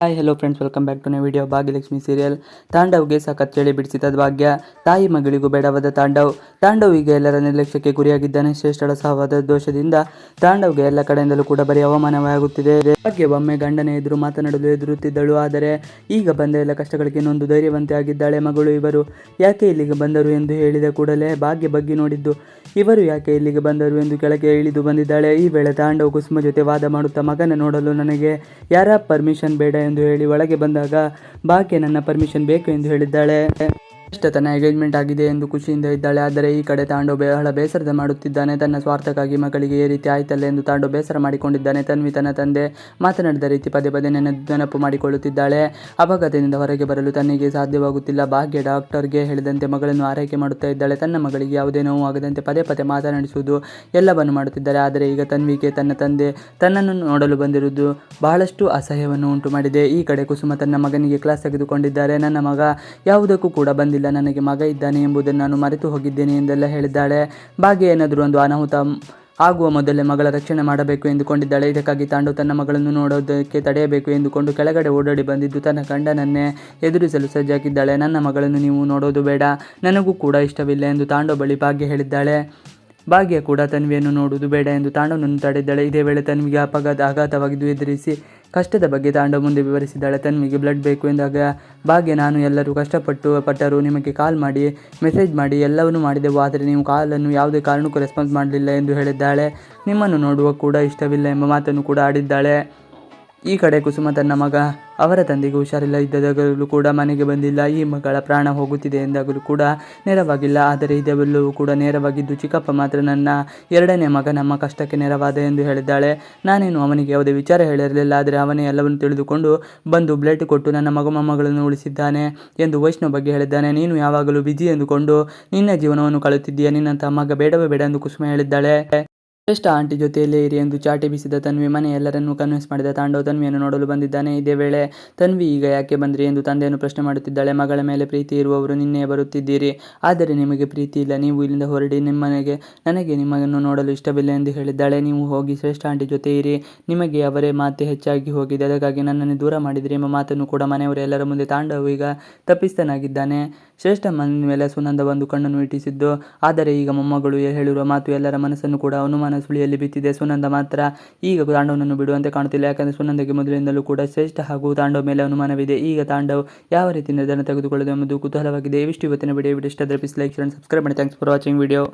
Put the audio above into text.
Hi hello friends welcome back to my video Bhagyalakshmi serial ತಾಂಡವ್ಗೆ ಸಖತ್ ಚಳಿ ಬಿಡಿಸಿದ ಭಾಗ್ಯ ತಾಯಿ ಮಗಳಿಗೂ ಬೇಡವಾದ ತಾಂಡವ್ ತಾಂಡವ್ ಈಗ ಎಲ್ಲರ ನಿರ್ಲಕ್ಷ್ಯಕ್ಕೆ ಗುರಿಯಾಗಿದ್ದಾನೆ ಶ್ರೇಷ್ಠಳ ಸಹವಾದ ದೋಷದಿಂದ ತಾಂಡವ್ಗೆ ಎಲ್ಲ ಕಡೆಯಿಂದಲೂ ಕೂಡ ಬರೀ ಅವಮಾನವೇ ಆಗುತ್ತಿದೆ ಭಾಗ್ಯ ಒಮ್ಮೆ ಗಂಡನ ಎದುರು ಮಾತನಾಡಲು ಎದುರುತ್ತಿದ್ದಳು ಆದರೆ ಈಗ ಬಂದ ಎಲ್ಲ ಕಷ್ಟಗಳಿಗೆ ನೊಂದು ಧೈರ್ಯವಂತೆ ಆಗಿದ್ದಾಳೆ ಮಗಳು ಇವರು. ಯಾಕೆ ಇಲ್ಲಿಗೆ ಬಂದರು ಎಂದು ಹೇಳಿದ ಕೂಡಲೇ ಭಾಗ್ಯ ಬಗ್ಗೆ ನೋಡಿದ್ದು. ಇವರು ಯಾಕೆ ಇಲ್ಲಿಗೆ ಬಂದರು ಎಂದು ಕೆಳಗೆ ಇಳಿದು ಬಂದಿದ್ದಾಳೆ. ಈ ವೇಳೆ ತಾಂಡವ್ ಕುಸುಮ ಜೊತೆ ವಾದ ಮಾಡುತ್ತಾ ಮಗನ ನೋಡಲು ನನಗೆ ಯಾರ ಪರ್ಮಿಷನ್ ಬೇಡ ಎಂದು ಹೇಳಿ ಒಳಗೆ ಬಂದಾಗ ಬಾಕೆ ನನ್ನ ಪರ್ಮಿಷನ್ ಬೇಕು ಎಂದು ಹೇಳಿದ್ದಾಳೆ. ಇಷ್ಟ ತನ್ನ ಎಂಗೇಜ್ಮೆಂಟ್ ಆಗಿದೆ ಎಂದು ಖುಷಿಯಿಂದ ಇದ್ದಾಳೆ. ಆದರೆ ಈ ಕಡೆ ತಾಂಡೋ ಬಹಳ ಬೇಸರದ ಮಾಡುತ್ತಿದ್ದಾನೆ. ತನ್ನ ಸ್ವಾರ್ಥಕ್ಕಾಗಿ ಮಗಳಿಗೆ ಈ ರೀತಿ ಆಯ್ತಲ್ಲ ಎಂದು ತಾಂಡೋ ಬೇಸರ ಮಾಡಿಕೊಂಡಿದ್ದಾನೆ. ತನ್ವಿ ತನ್ನ ತಂದೆ ಮಾತನಾಡಿದ ರೀತಿ ಪದೇ ಪದೇ ನೆನ, ನೆನಪು ಮಾಡಿಕೊಳ್ಳುತ್ತಿದ್ದಾಳೆ. ಅಪಘಾತದಿಂದ ಹೊರಗೆ ಬರಲು ತನ್ನಿಗೆ ಸಾಧ್ಯವಾಗುತ್ತಿಲ್ಲ. ಭಾಗ್ಯ ಡಾಕ್ಟರ್ಗೆ ಹೇಳಿದಂತೆ ಮಗಳನ್ನು ಆರೈಕೆ ಮಾಡುತ್ತಾ ಇದ್ದಾಳೆ. ತನ್ನ ಮಗಳಿಗೆ ಯಾವುದೇ ನೋವು ಆಗದಂತೆ ಪದೇ ಪದೇ ಮಾತನಾಡಿಸುವುದು ಎಲ್ಲವನ್ನು ಮಾಡುತ್ತಿದ್ದಾರೆ. ಆದರೆ ಈಗ ತನ್ವಿಗೆ ತನ್ನ ತಂದೆ ತನ್ನನ್ನು ನೋಡಲು ಬಂದಿರುವುದು ಬಹಳಷ್ಟು ಅಸಹ್ಯವನ್ನು ಉಂಟು ಮಾಡಿದೆ ಈ ಕಡೆ ಕುಸುಮ ತನ್ನ ಮಗನಿಗೆ ಕ್ಲಾಸ್ ತೆಗೆದುಕೊಂಡಿದ್ದಾರೆ. ನನ್ನ ಮಗ ಯಾವುದಕ್ಕೂ ಕೂಡ ಬಂದಿಲ್ಲ. ನನಗೆ ಮಗ ಇದ್ದಾನೆ ಎಂಬುದನ್ನು ನಾನು ಮರೆತು ಹೋಗಿದ್ದೇನೆ ಎಂದೆಲ್ಲ ಹೇಳಿದ್ದಾಳೆ. ಭಾಗ್ಯ ಏನಾದರೂ ಒಂದು ಅನಾಹುತ ಆಗುವ ಮೊದಲೇ ಮಗಳ ರಕ್ಷಣೆ ಮಾಡಬೇಕು ಎಂದುಕೊಂಡಿದ್ದಾಳೆ. ಇದಕ್ಕಾಗಿ ತಾಂಡು ತನ್ನ ಮಗಳನ್ನು ನೋಡೋದಕ್ಕೆ ತಡೆಯಬೇಕು ಎಂದುಕೊಂಡು ಕೆಳಗಡೆ ಓಡಾಡಿ ಬಂದಿದ್ದು ತನ್ನ ಗಂಡನನ್ನೇ ಎದುರಿಸಲು ಸಜ್ಜಾಗಿದ್ದಾಳೆ. ನನ್ನ ಮಗಳನ್ನು ನೀವು ನೋಡೋದು ಬೇಡ, ನನಗೂ ಕೂಡ ಇಷ್ಟವಿಲ್ಲ ಎಂದು ತಾಂಡೋ ಬಳಿ ಭಾಗ್ಯ ಹೇಳಿದ್ದಾಳೆ. ಭಾಗ್ಯ ಕೂಡ ತನ್ವಿಯನ್ನು ನೋಡುವುದು ಬೇಡ ಎಂದು ತಾಂಡವನನ್ನು ತಡೆದಿದ್ದಾಳೆ ಇದೇ ವೇಳೆ ತನ್ವಿಗೆ ಅಪಘಾತ ಆಘಾತವಾಗಿದ್ದು ಎದುರಿಸಿ ಕಷ್ಟದ ಬಗ್ಗೆ ತಾಂಡವ ಮುಂದೆ ವಿವರಿಸಿದ್ದಾಳೆ. ತನ್ವಿಗೆ ಬ್ಲಡ್ ಬೇಕು ಎಂದಾಗ, ಭಾಗ್ಯ, ನಾನು ಎಲ್ಲರೂ ಕಷ್ಟಪಟ್ಟು ಪಟ್ಟರು ನಿಮಗೆ ಕಾಲ್ ಮಾಡಿ ಮೆಸೇಜ್ ಮಾಡಿ, ಎಲ್ಲವನ್ನೂ ಮಾಡಿದೆವು. ಆದರೆ ನೀವು ಕಾಲನ್ನು ಯಾವುದೇ ಕಾರಣಕ್ಕೂ ರೆಸ್ಪಾನ್ಸ್ ಮಾಡಲಿಲ್ಲ ಎಂದು ಹೇಳಿದ್ದಾಳೆ. ನಿಮ್ಮನ್ನು ನೋಡುವ ಕೂಡ ಇಷ್ಟವಿಲ್ಲ ಎಂಬ ಮಾತನ್ನು ಕೂಡ ಆಡಿದ್ದಾಳೆ. ಈ ಕಡೆ ಕುಸುಮ ತನ್ನ ಮಗ ಅವರ ತಂದೆಗೆ ಹುಷಾರಿಲ್ಲ. ಇದ್ದದಾಗಲೂ ಕೂಡ ಮನೆಗೆ ಬಂದಿಲ್ಲ. ಈ ಮಗಳ ಪ್ರಾಣ ಹೋಗುತ್ತಿದೆ ಎಂದಾಗಲೂ ಕೂಡ ನೆರವಾಗಿಲ್ಲ. ಆದರೆ ಇದೆಲ್ಲವೂ ಕೂಡ ನೇರವಾಗಿದ್ದು ಚಿಕ್ಕಪ್ಪ ಮಾತ್ರ ನನ್ನ ಎರಡನೇ ಮಗ. ನಮ್ಮ ಕಷ್ಟಕ್ಕೆ ನೆರವಾದ ಎಂದು ಹೇಳಿದ್ದಾಳೆ. ನಾನೇನು ಅವನಿಗೆ ಯಾವುದೇ ವಿಚಾರ ಹೇಳಿರಲಿಲ್ಲ ಆದರೆ ಅವನೇ ಎಲ್ಲವನ್ನು ತಿಳಿದುಕೊಂಡು ಬಂದು ಬ್ಲಡ್ ಕೊಟ್ಟು ನನ್ನ ಮಗು ಮೊಮ್ಮಗಳನ್ನು ಉಳಿಸಿದ್ದಾನೆ ಎಂದು ವೈಷ್ಣವ್ ಬಗ್ಗೆ ಹೇಳಿದ್ದಾನೆ. ನೀನು ಯಾವಾಗಲೂ ಬಿಜಿ ಎಂದುಕೊಂಡು ನಿನ್ನ ಜೀವನವನ್ನು ಕಳುತ್ತಿದ್ದೀಯ ನಿನ್ನಂತಹ ಮಗ ಬೇಡವೇ ಬೇಡ ಎಂದು ಕುಸುಮ ಹೇಳಿದ್ದಾಳೆ. ಶ್ರೇಷ್ಠ ಆಂಟಿ ಜೊತೆಯಲ್ಲೇ ಇರಿ ಎಂದು ಚಾಟಿ ಬಿಸಿದ ತನ್ವಿ ಮನೆ ಎಲ್ಲರನ್ನೂ ಕನ್ವಿನ್ಸ್ ಮಾಡಿದ ತಾಂಡವ ತನ್ವಿಯನ್ನು ನೋಡಲು ಬಂದಿದ್ದಾನೆ. ಇದೇ ವೇಳೆ ತನ್ವಿ ಈಗ ಯಾಕೆ ಬಂದ್ರಿ ಎಂದು ತಂದೆಯನ್ನು ಪ್ರಶ್ನೆ ಮಾಡುತ್ತಿದ್ದಾಳೆ. ಮಗಳ ಮೇಲೆ ಪ್ರೀತಿ ಇರುವವರು ನಿನ್ನೆ ಬರುತ್ತಿದ್ದೀರಿ. ಆದರೆ ನಿಮಗೆ ಪ್ರೀತಿ ಇಲ್ಲ. ನೀವು ಇಲ್ಲಿಂದ ಹೊರಡಿ. ನಿಮ್ಮನೆಗೆ, ನನಗೆ ನಿಮ್ಮನ್ನು ನೋಡಲು ಇಷ್ಟವಿಲ್ಲ ಎಂದು ಹೇಳಿದ್ದಾಳೆ. ನೀವು ಹೋಗಿ ಶ್ರೇಷ್ಠ ಆಂಟಿ ಜೊತೆ ಇರಿ. ನಿಮಗೆ ಅವರೇ ಮಾತೆ ಹೆಚ್ಚಾಗಿ ಹೋಗಿದೆ. ಅದಕ್ಕಾಗಿ ನನ್ನನ್ನು ದೂರ ಮಾಡಿದ್ರಿ ಎಂಬ ಮಾತನ್ನು ಕೂಡ ಮನೆಯವರು ಎಲ್ಲರ ಮುಂದೆ ತಾಂಡವ್ ಈಗ ತಪ್ಪಿಸ್ತನಾಗಿದ್ದಾನೆ. ಶ್ರೇಷ್ಠ ಮನ ಮೇಲೆ ಸುನಂದ ಒಂದು ಕಣ್ಣನ್ನು ಇಟ್ಟಿಸಿದ್ದು. ಆದರೆ ಈಗ ಮೊಮ್ಮಗಳು ಹೇಳಿರುವ ಮಾತು ಎಲ್ಲರ ಮನಸ್ಸನ್ನು ಕೂಡ ಅನುಮಾನ ಸುಳಿಯಲ್ಲಿ ಬಿತ್ತಿದೆ. ಸುನಂದ ಮಾತ್ರ ಈಗ ತಾಂಡವನನ್ನು ಬಿಡುವಂತೆ ಕಾಣುತ್ತಿಲ್ಲ. ಯಾಕಂದರೆ ಸುನಂದಗೆ ಮೊದಲಿನಿಂದಲೂ ಕೂಡ ಶ್ರೇಷ್ಠ ಹಾಗೂ ತಾಂಡವ ಮೇಲೆ ಅನುಮಾನವಿದೆ. ಈಗ ತಾಂಡವ್ ಯಾವ ರೀತಿ ನಿರ್ಧಾರ ತೆಗೆದುಕೊಳ್ಳೋದು ಎಂಬುದು ಕುತೂಹಲವಾಗಿದೆ. ಇವಿಷ್ಟು ಇವತ್ತಿನ ವಿಡಿಯೋ ವಿಡಿಯೋ ಇಷ್ಟ ಲೈಕ್ ಶೇರ್ ಸಬ್ಸ್ಕ್ರೈಬ್ ಮಾಡಿ. Thanks for watching video